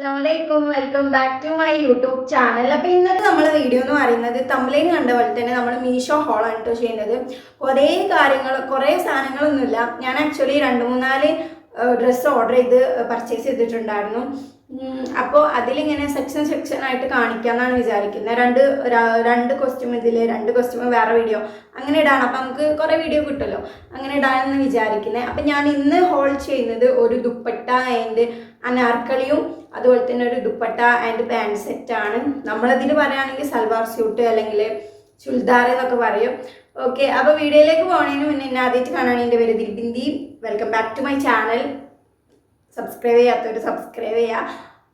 അസ്സലാമലൈക്കും. Welcome back to my YouTube channel അപ്പോൾ ഇന്നത്തെ നമ്മുടെ വീഡിയോ എന്ന് പറയുന്നത് തമ്മിലേന് കണ്ട പോലെ തന്നെ നമ്മൾ മീഷോ ഹോളാണ് കേട്ടോ ചെയ്യുന്നത്. കുറേ കാര്യങ്ങൾ കുറേ സാധനങ്ങളൊന്നുമില്ല. ഞാൻ ആക്ച്വലി രണ്ട് മൂന്നാൽ ഡ്രസ്സ് ഓർഡർ ചെയ്ത് പർച്ചേസ് ചെയ്തിട്ടുണ്ടായിരുന്നു. അപ്പോൾ അതിലിങ്ങനെ സെക്ഷൻ സെക്ഷൻ ആയിട്ട് കാണിക്കാമെന്നാണ് വിചാരിക്കുന്നത്. രണ്ട് രണ്ട് കോസ്റ്റ്യൂം ഇതിൽ രണ്ട് കോസ്റ്റ്യൂം വേറെ വീഡിയോ അങ്ങനെ ഇടാണ്. അപ്പം നമുക്ക് കുറേ വീഡിയോ കിട്ടുമല്ലോ. അങ്ങനെ ഇടാനെന്ന് വിചാരിക്കുന്നത്. അപ്പം ഞാൻ ഇന്ന് ഹോൾ ചെയ്യുന്നത് ഒരു ദുപ്പട്ട ആൻഡ് അനാർക്കളിയും അതുപോലെ തന്നെ ഒരു ദുപ്പട്ട ആൻഡ് പാന്റ് സെറ്റാണ് നമ്മളതിൽ പറയുകയാണെങ്കിൽ സൽവാർ സ്യൂട്ട് അല്ലെങ്കിൽ ചുൽദാർ എന്നൊക്കെ പറയും. ഓക്കെ അപ്പോൾ വീഡിയോയിലേക്ക് പോകണേനു മുന്നേ എന്നെ ആദ്യമായിട്ട് കാണാൻ എന്റെ പേര് Dilbindi. Welcome back to my channel subscribe ചെയ്യാത്തവർ സബ്സ്ക്രൈബ് ചെയ്യുക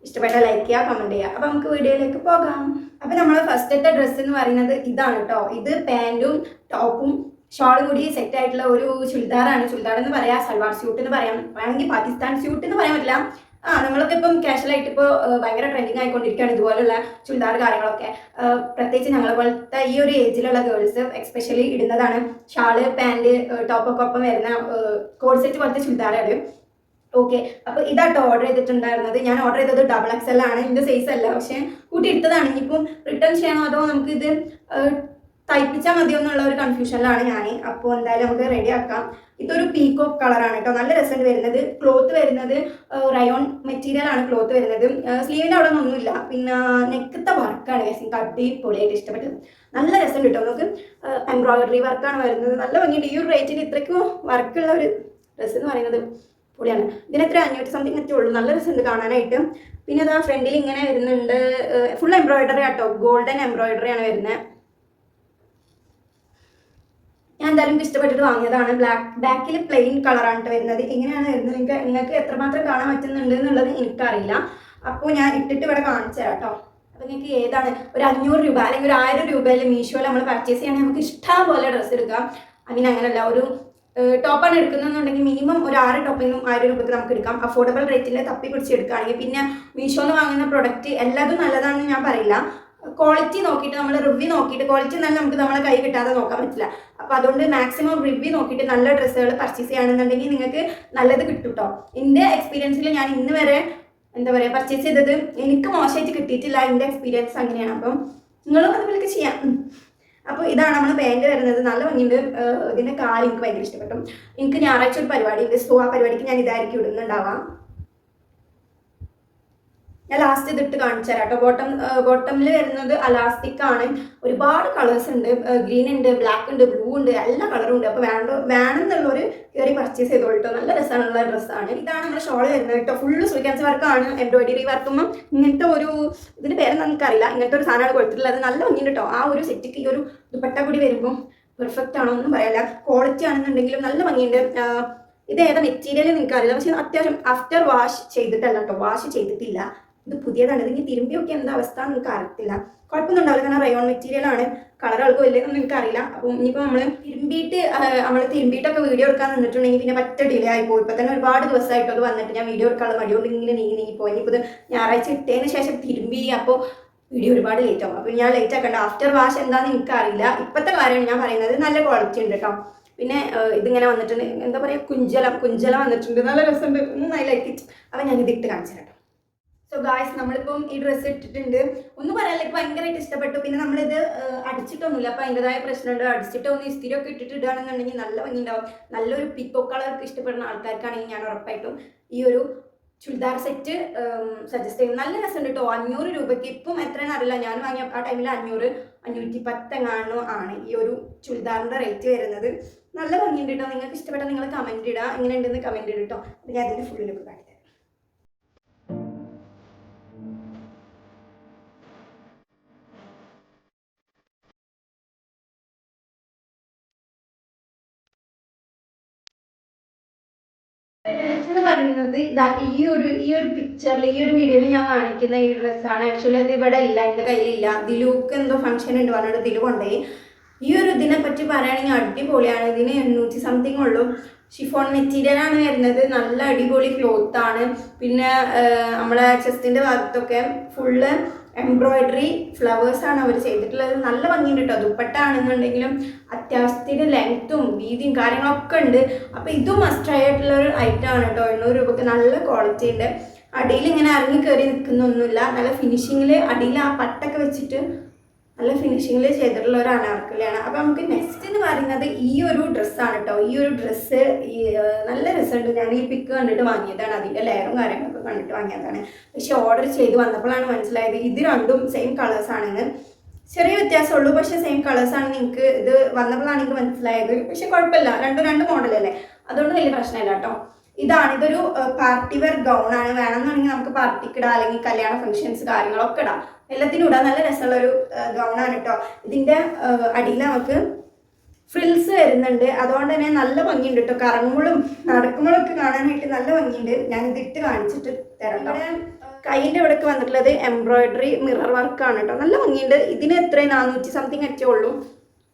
ഇഷ്ടപ്പെട്ട ലൈക്ക് ചെയ്യുക കമന്റ് ചെയ്യുക അപ്പോൾ നമുക്ക് വീഡിയോയിലേക്ക് പോകാം. അപ്പോൾ നമ്മൾ ഫസ്റ്റത്തെ ഡ്രസ്സ് എന്ന് പറയുന്നത് ഇതാണ് കേട്ടോ ഇത് പാന്റും ടോപ്പും ഷോളും കൂടി സെറ്റ് ആയിട്ടുള്ള ഒരു ചുരിദാറാണ്. ചുരിദാർ എന്ന് പറയാം സൽവാർ സ്യൂട്ട് എന്ന് പറയാം. വേണമെങ്കിൽ പാകിസ്ഥാൻ സ്യൂട്ട് എന്ന് പറയാൻ പറ്റില്ല. ആ നമ്മളൊക്കെ ഇപ്പം കാഷ്വലായിട്ട് ഇപ്പോൾ ഭയങ്കര ട്രെൻഡിങ് ആയിക്കൊണ്ടിരിക്കുകയാണ് ഇതുപോലുള്ള ചുരിദാർ കാര്യങ്ങളൊക്കെ. പ്രത്യേകിച്ച് ഞങ്ങളെ പോലത്തെ ഈ ഒരു ഏജിലുള്ള ഗേൾസ് എക്സ്പെഷ്യലി ഇടുന്നതാണ്. ഷാൾ പാന്റ് ടോപ്പൊക്കെ ഒപ്പം വരുന്ന കോഡ് സെറ്റ് പോലത്തെ ചുരിദാറാണ്. ഓക്കെ അപ്പോൾ ഇതാട്ടോ ഓർഡർ ചെയ്തിട്ടുണ്ടായിരുന്നത്. ഞാൻ ഓർഡർ ചെയ്തത് ഡബിൾ എക്സ് എൽ ആണ്. ഇതിന്റെ സൈസ് അല്ല. പക്ഷേ കൂട്ടി എടുത്തതാണ്. ഇനിയിപ്പം റിട്ടേൺ ചെയ്യണോ അതോ നമുക്ക് ഇത് തയ്പ്പിച്ചാൽ മതിയോ എന്നുള്ള ഒരു കൺഫ്യൂഷനിലാണ് ഞാൻ അപ്പോൾ എന്തായാലും നമുക്ക് റെഡി ആക്കാം. ഇതൊരു പീക്കോക്ക് കളറാണ് കേട്ടോ. നല്ല രസമുണ്ട് വരുന്നത്. ക്ലോത്ത് വരുന്നത് റയോൺ മെറ്റീരിയൽ ആണ് ക്ലോത്ത് വരുന്നത്. സ്ലീവിന്റെ അവിടെ ഒന്നുമില്ല. പിന്നെ നെക്കത്തെ വർക്കാണ് എനിക്ക് അടിപൊളിയായിട്ട് ഇഷ്ടപ്പെട്ടത്. നല്ല രസമുണ്ട് കേട്ടോ. നമുക്ക് എംബ്രോയിഡറി വർക്കാണ് വരുന്നത്. നല്ല ഭംഗിയുണ്ട്. ഈ ഒരു റേറ്റിന് ഇത്രയ്ക്കും വർക്കുള്ള ഒരു ഡ്രസ്സ് എന്ന് പറയുന്നത് പൊളിയാണ് ഇതിന് എത്ര അഞ്ഞൂറ്റി സംതിങ് ഒക്കെ ഉള്ളൂ. നല്ല രസമുണ്ട് കാണാനായിട്ട്. പിന്നെ അതാ ഫ്രണ്ടിൽ ഇങ്ങനെ വരുന്നുണ്ട്. ഫുൾ എംബ്രോയിഡറി ആട്ടോ. ഗോൾഡൻ എംബ്രോയിഡറി ആണ് വരുന്നത്. ഞാൻ എന്തായാലും ഇഷ്ടപ്പെട്ടിട്ട് വാങ്ങിയതാണ്. ബ്ലാക്ക് ബാക്കിൽ പ്ലെയിൻ കളറാണ് വരുന്നത്. എങ്ങനെയാണ് വരുന്നത്? നിങ്ങൾക്ക് നിങ്ങൾക്ക് എത്രമാത്രം കാണാൻ പറ്റുന്നുണ്ട് എന്നുള്ളത് എനിക്കറിയില്ല. അപ്പോൾ ഞാൻ ഇട്ടിട്ട് ഇവിടെ കാണിച്ചു തരാം കേട്ടോ അപ്പോൾ നിങ്ങൾക്ക് ഏതാണ്? ഒരു അഞ്ഞൂറ് രൂപ അല്ലെങ്കിൽ ഒരു ആയിരം രൂപയിൽ മീഷോയിൽ നമ്മൾ പർച്ചേസ് ചെയ്യണമെങ്കിൽ നമുക്ക് ഇഷ്ടം പോലെ ഡ്രസ്സ് എടുക്കാം. അതിന് അങ്ങനെയല്ല ഒരു ടോപ്പാണ് എടുക്കുന്നതെന്നുണ്ടെങ്കിൽ മിനിമം ഒരു ആറ് ടോപ്പിനും ആയിരം രൂപയ്ക്ക് നമുക്ക് എടുക്കാം. അഫോർഡബിൾ റേറ്റിൽ തപ്പി പിടിച്ച് എടുക്കുകയാണെങ്കിൽ പിന്നെ മീഷോന്ന് വാങ്ങുന്ന പ്രൊഡക്റ്റ് എല്ലാതും നല്ലതാണെന്ന് ഞാൻ പറയില്ല. ക്വാളിറ്റി നോക്കിയിട്ട് നമ്മൾ റിവ്യൂ നോക്കിയിട്ട് ക്വാളിറ്റി നല്ല നമുക്ക് നമ്മളെ കൈ കിട്ടാതെ നോക്കാൻ പറ്റില്ല. അപ്പോൾ അതുകൊണ്ട് മാക്സിമം റിവ്യൂ നോക്കിയിട്ട് നല്ല ഡ്രസ്സുകൾ പർച്ചേസ് ചെയ്യുകയാണെന്നുണ്ടെങ്കിൽ നിങ്ങൾക്ക് നല്ലത് കിട്ടും കേട്ടോ എന്റെ എക്സ്പീരിയൻസിൽ ഞാൻ ഇന്ന് വരെ എന്താ പറയുക പർച്ചേസ് ചെയ്തത് എനിക്ക് മോശമായിട്ട് കിട്ടിയിട്ടില്ല എന്റെ എക്സ്പീരിയൻസ് അങ്ങനെയാണ്. അപ്പം നിങ്ങളും അതുപോലെയൊക്കെ ചെയ്യാം. അപ്പോൾ ഇതാണ് നമ്മൾ പാന്റ് വരുന്നത്. നല്ല ഭംഗിയുണ്ട്. ഇതിന്റെ കാൽ എനിക്ക് ഭയങ്കര ഇഷ്ടപ്പെട്ടു. എനിക്ക് ഞായറാഴ്ച ഒരു പരിപാടി ഉണ്ട് സോ ആ പരിപാടിക്ക് ഞാൻ ഇതായിരിക്കും ഇടുന്നുണ്ടാവാം. ഞാൻ ലാസ്റ്റ് ഇതിട്ട് കാണിച്ചു തരാം കേട്ടോ ബോട്ടം ബോട്ടമിൽ വരുന്നത് അലാസ്റ്റിക് ആണ്. ഒരുപാട് കളേഴ്സ് ഉണ്ട്. ഗ്രീൻ ഉണ്ട് ബ്ലാക്ക് ഉണ്ട് ബ്ലൂ ഉണ്ട് എല്ലാ കളറും ഉണ്ട്. അപ്പോൾ വേണ്ട ഒരു കയറി പർച്ചേസ് ചെയ്തോളൂ നല്ല രസമുള്ള ഡ്രസ്സാണ് ഇതാണ് നമ്മുടെ ഷോൾ വരുന്നത് കേട്ടോ. ഫുള്ള് സ്വീക്കൻസ് വർക്കാണ് എംബ്രോയിഡറി വർക്കുമ്പോൾ ഇങ്ങനത്തെ ഒരു ഇതിന്റെ പേര് നമുക്കറിയില്ല ഇങ്ങനത്തെ ഒരു സാധനമാണ് കൊടുത്തിട്ടുള്ളത്. നല്ല ഭംഗിയുണ്ട് കേട്ടോ. ആ ഒരു സെറ്റിക്ക് ഈ ഒരു ദുപ്പട്ട കൂടി വരുമ്പോൾ പെർഫെക്റ്റ് ആണോ ഒന്നും പറയാല്ല. ക്വാളിറ്റി ആണെന്നുണ്ടെങ്കിലും നല്ല ഭംഗിയുണ്ട്. ഇത് ഏതാ മെറ്റീരിയൽ നിങ്ങൾക്ക് അറിയില്ല പക്ഷേ അത്യാവശ്യം ആഫ്റ്റർ വാഷ് ചെയ്തിട്ടല്ല കേട്ടോ. വാഷ് ചെയ്തിട്ടില്ല. ഇത് പുതിയതാണ്. ഇതിന് തിരുമ്പിയൊക്കെ എന്താ അവസ്ഥ നിങ്ങൾക്ക് അറിയത്തില്ല. കുഴപ്പമൊന്നും ഉണ്ടാവില്ല കാരണം റയോൺ മെറ്റീരിയൽ ആണ്. കളർ ആൾക്ക് വലിയതൊന്നും എനിക്കറിയില്ല അപ്പം ഇനിയിപ്പോൾ നമ്മൾ തിരുമ്പിയിട്ട് നമ്മൾ തിരുമ്പിയിട്ടൊക്കെ വീഡിയോ എടുക്കാൻ നിന്നിട്ടുണ്ടെങ്കിൽ പിന്നെ പറ്റ ഡിലേ ആയി പോകും ഇപ്പം തന്നെ ഒരുപാട് ദിവസമായിട്ട് അത് വന്നിട്ട് ഞാൻ വീഡിയോ എടുക്കാനുള്ള മടിയോണ്ട് ഇങ്ങനെ നീങ്ങി നീങ്ങി പോയി ഇനിയിപ്പോൾ ഇത് ഞായറാഴ്ച ഇട്ടതിന് ശേഷം തിരുമ്പി അപ്പോൾ വീഡിയോ ഒരുപാട് ലേറ്റ് ആവും. അപ്പോൾ ഞാൻ ലേറ്റ് ആക്കണ്ട. ആഫ്റ്റർ വാഷ് എന്താണെന്ന് എനിക്കറിയില്ല ഇപ്പോഴത്തെ കാര്യമാണ് ഞാൻ പറയുന്നത്. നല്ല ക്വാളിറ്റി ഉണ്ട് കേട്ടോ പിന്നെ ഇതിങ്ങനെ വന്നിട്ടുണ്ട്. എന്താ പറയുക കുഞ്ചല കുഞ്ചല വന്നിട്ടുണ്ട്. നല്ല രസമുണ്ട്. നന്നായി ലൈക്ക് അപ്പം ഞാൻ ഇതിട്ട് കാണിച്ചു തരാം സോ ഗായ്സ് നമ്മളിപ്പം ഈ ഡ്രസ്സ് ഇട്ടിട്ടുണ്ട്. ഒന്നും പറയാനില്ല എനിക്ക് ഭയങ്കരമായിട്ട് ഇഷ്ടപ്പെട്ടു. പിന്നെ നമ്മളിത് അടിച്ചിട്ടൊന്നുമില്ല. അപ്പം അതിന്റെതായ പ്രശ്നമുണ്ട്. അടിച്ചിട്ട് ഒന്ന് ഇസ്തിരിയൊക്കെ ഇട്ടിട്ട് ഇടുകയാണെന്നുണ്ടെങ്കിൽ നല്ല ഭംഗിയുണ്ടാവും. നല്ലൊരു പിക്കോ കളർക്ക് ഇഷ്ടപ്പെടുന്ന ആൾക്കാർക്കാണെങ്കിൽ ഞാൻ ഉറപ്പായിട്ടും ഈ ഒരു ചുരിദാർ സെറ്റ് സജസ്റ്റ് ചെയ്യും. നല്ല രസമുണ്ട് കേട്ടോ അഞ്ഞൂറ് രൂപയ്ക്ക് ഇപ്പം എത്രയെന്ന് അറിയില്ല. ഞാൻ വാങ്ങിയ ആ ടൈമിൽ അഞ്ഞൂറ് അഞ്ഞൂറ്റി പത്തെങ്ങാണോ ആണ് ഈ ഒരു ചുരിദാറിന്റെ റേറ്റ് വരുന്നത്. നല്ല ഭംഗിയുണ്ട് കേട്ടോ നിങ്ങൾക്ക് ഇഷ്ടപ്പെട്ടാൽ നിങ്ങൾ കമന്റ് ഇടുക. എങ്ങനെ ഉണ്ടെന്ന് കമന്റ് ഇടും കേട്ടോ അപ്പം ഞാൻ അതിന്റെ ഫുള്ളിലൊക്കെ കാണിക്കാം. എന്ന് പറയുന്നത് ഇതാ ഈ ഒരു ഈ ഒരു പിക്ചറിൽ ഈ ഒരു വീഡിയോയിൽ ഞാൻ കാണിക്കുന്ന ഈ ഡ്രസ്സാണ് ആക്ച്വലി അത് ഇവിടെ ഇല്ല എന്റെ കയ്യിലില്ല. ദിലൂക്ക് എന്തോ ഫംഗ്ഷൻ ഉണ്ട് പറഞ്ഞിട്ട് ദിലു കൊണ്ടുപോയി. ഈ ഒരു ഇതിനെ പറ്റി പറയുകയാണെങ്കിൽ അടിപൊളിയാണ്. ഇതിന് എണ്ണൂറ്റി സംതിങ് ഉള്ളൂ. ഷിഫോൺ മെറ്റീരിയൽ ആണ് വരുന്നത്. നല്ല അടിപൊളി ക്ലോത്ത് ആണ്. പിന്നെ നമ്മളെ ചെസ്റ്റിന്റെ ഭാഗത്തൊക്കെ ഫുള്ള് എംബ്രോയിഡറി ആണ് അവർ ചെയ്തിട്ടുള്ളത്. നല്ല ഭംഗിയുണ്ട് കേട്ടോ ദുപ്പട്ട ആണെന്നുണ്ടെങ്കിലും അത്യാവശ്യത്തിന് ലെങ്ത്തും വീതിയും കാര്യങ്ങളൊക്കെ ഉണ്ട്. അപ്പോൾ ഇതും മസ്റ്റ് ആയിട്ടുള്ള ഒരു ഐറ്റം ആണ് കേട്ടോ എണ്ണൂറ് രൂപക്ക് നല്ല ക്വാളിറ്റി ഉണ്ട്. അടിയിൽ ഇങ്ങനെ ഇറങ്ങി കയറി നിൽക്കുന്നൊന്നുമില്ല. നല്ല ഫിനിഷിങ്ങിൽ അടിയിൽ ആ പട്ടൊക്കെ വെച്ചിട്ട് നല്ല ഫിനിഷിങ്ങിൽ ചെയ്തിട്ടുള്ള ഒരു അനാർക്കലിയാണ് അപ്പോൾ നമുക്ക് നെക്സ്റ്റ് എന്ന് പറയുന്നത് ഈ ഒരു ഡ്രസ്സാണ് കേട്ടോ ഈ ഒരു ഡ്രസ്സ് ഈ നല്ല രസമുണ്ട്. ഞാൻ ഈ പിക്ക് കണ്ടിട്ട് വാങ്ങിയതാണ് അതിന്റെ ലെയറും കാര്യങ്ങളൊക്കെ കണ്ടിട്ട് വാങ്ങിയതാണ്. പക്ഷെ ഓർഡർ ചെയ്ത് വന്നപ്പോഴാണ് മനസ്സിലായത് ഇത് രണ്ടും സെയിം കളേഴ്സ് ആണെന്ന്. ചെറിയ വ്യത്യാസമുള്ളൂ പക്ഷേ സെയിം കളേഴ്സാണ് നിങ്ങൾക്ക് ഇത് വന്നപ്പോഴാണ് എനിക്ക് മനസ്സിലായത്. പക്ഷെ കുഴപ്പമില്ല. രണ്ടും രണ്ട് മോഡലല്ലേ അതുകൊണ്ട് വലിയ പ്രശ്നമില്ല കേട്ടോ ഇതാണ്. ഇതൊരു പാർട്ടി വെയർ ഗൗൺ ആണ്. വേണമെന്നുണ്ടെങ്കിൽ നമുക്ക് പാർട്ടിക്ക് ഇടാം അല്ലെങ്കിൽ കല്യാണ ഫംഗ്ഷൻസ് കാര്യങ്ങളൊക്കെ ഇടാം. എല്ലാത്തിനും ഇടാം. നല്ല രസമുള്ള ഒരു ഗൗൺ ആണ് കേട്ടോ ഇതിന്റെ അടിയിൽ നമുക്ക് ഫ്രിൽസ് വരുന്നുണ്ട്. അതുകൊണ്ട് തന്നെ നല്ല ഭംഗിയുണ്ട് കേട്ടോ കറങ്ങുമ്പോഴും നടക്കുമ്പോഴും ഒക്കെ കാണാനായിട്ട് നല്ല ഭംഗിയുണ്ട്. ഞാൻ ഇതിട്ട് കാണിച്ചിട്ട് തരാം കയ്യിന്റെ കൈയിന്റെ ഇവിടേക്ക് വന്നിട്ടുള്ളത് എംബ്രോയിഡറി മിറർ വർക്ക് ആണ് കേട്ടോ നല്ല ഭംഗിയുണ്ട്. ഇതിന് എത്രയും? നാനൂറ്റി സംതിങ് അറ്റേ ഉള്ളൂ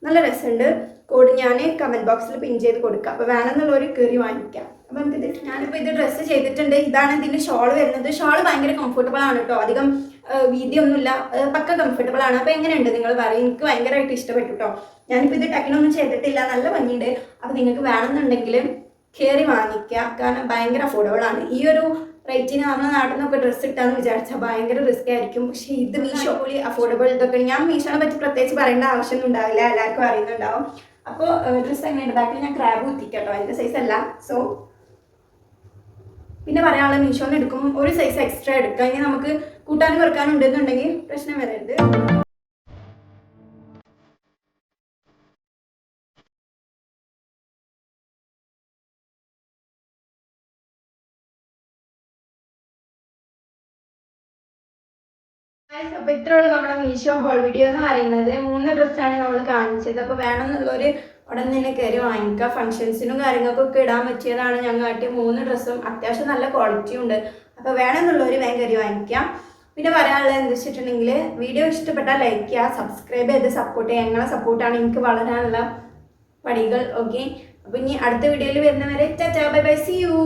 നല്ല രസമുണ്ട്. കോഡ് ഞാൻ കമന്റ് ബോക്സിൽ പിൻ ചെയ്ത് കൊടുക്കാം. അപ്പോൾ വേണമെന്നുള്ളവർ കയറി വാങ്ങിക്കാം. നമുക്ക് ഇത് ഞാനിപ്പോൾ ഇത് ഡ്രസ്സ് ചെയ്തിട്ടുണ്ട്. ഇതാണ് ഇതിന്റെ ഷോൾ വരുന്നത്. ഷോൾ ഭയങ്കര കംഫർട്ടബിൾ ആണ് കേട്ടോ അധികം വീതിയൊന്നുമില്ല. പക്ക കംഫർട്ടബിൾ ആണ്. അപ്പോൾ എങ്ങനെയുണ്ട് നിങ്ങൾ പറയും? എനിക്ക് ഭയങ്കരമായിട്ട് ഇഷ്ടപ്പെട്ടു കേട്ടോ ഞാനിപ്പോൾ ഇത് ടക്കിനൊന്നും ചെയ്തിട്ടില്ല. നല്ല ഭംഗിയുണ്ട്. അപ്പോൾ നിങ്ങൾക്ക് വേണമെന്നുണ്ടെങ്കിൽ കയറി വാങ്ങിക്കുക കാരണം ഭയങ്കര അഫോർഡബിൾ ആണ്. ഈ ഒരു റേറ്റിന് നമ്മുടെ നാട്ടിൽ നിന്നൊക്കെ ഡ്രസ്സ് ഇട്ടാന്ന് വിചാരിച്ചാൽ ഭയങ്കര റിസ്ക് ആയിരിക്കും. പക്ഷേ ഇത് മീഷോ കൂടി അഫോർഡബിൾ ഇതൊക്കെ ഞാൻ മീഷോനെ പറ്റി പ്രത്യേകിച്ച് പറയേണ്ട ആവശ്യമൊന്നും ഉണ്ടാവില്ല. എല്ലാവർക്കും അറിയുന്നുണ്ടാവും. അപ്പോൾ ഡ്രസ്സ് എങ്ങനെയുണ്ട്? ബാക്കിൽ ഞാൻ ക്രാബ് കുത്തിക്കട്ടോ എന്റെ സൈസ് അല്ല. സോ പിന്നെ പറയാനുള്ള മീഷോന്ന് എടുക്കും. ഒരു സൈസ് എക്സ്ട്രാ എടുക്കാം. ഇനി നമുക്ക് കൂട്ടാനും കുറക്കാനും ഉണ്ടെന്നുണ്ടെങ്കിൽ പ്രശ്നം വരരുത്. Guys, അപ്പൊ ഇത്രയുള്ള നമ്മുടെ മീഷോ ഹോൾ വീഡിയോ എന്ന് പറയുന്നത്. മൂന്ന് ഡ്രസ്സാണ് നമ്മൾ കാണിച്ചത്. അപ്പോൾ വേണമെന്നുള്ളവർ ഉടൻ തന്നെ കയറി വാങ്ങിക്കുക. ഫംഗ്ഷൻസിനും കാര്യങ്ങൾക്കൊക്കെ ഇടാൻ പറ്റിയതാണ്. ഞങ്ങൾ കാട്ടിയ മൂന്ന് ഡ്രസ്സും അത്യാവശ്യം നല്ല ക്വാളിറ്റി ഉണ്ട്. അപ്പോൾ വേണമെന്നുള്ളവർ വേഗം കയറി വാങ്ങിക്കാം. പിന്നെ പറയാനുള്ളത് എന്താ വെച്ചിട്ടുണ്ടെങ്കിൽ വീഡിയോ ഇഷ്ടപ്പെട്ടാൽ ലൈക്ക് ചെയ്യുക സബ്സ്ക്രൈബ് ചെയ്ത് സപ്പോർട്ട് ചെയ്യുക. ഞങ്ങളെ സപ്പോർട്ടാണ് എനിക്ക് വളരാനുള്ള പടികൾ ഓക്കെ അപ്പോൾ ഇനി അടുത്ത വീഡിയോയിൽ വരുന്നവരെ tata bye bye see you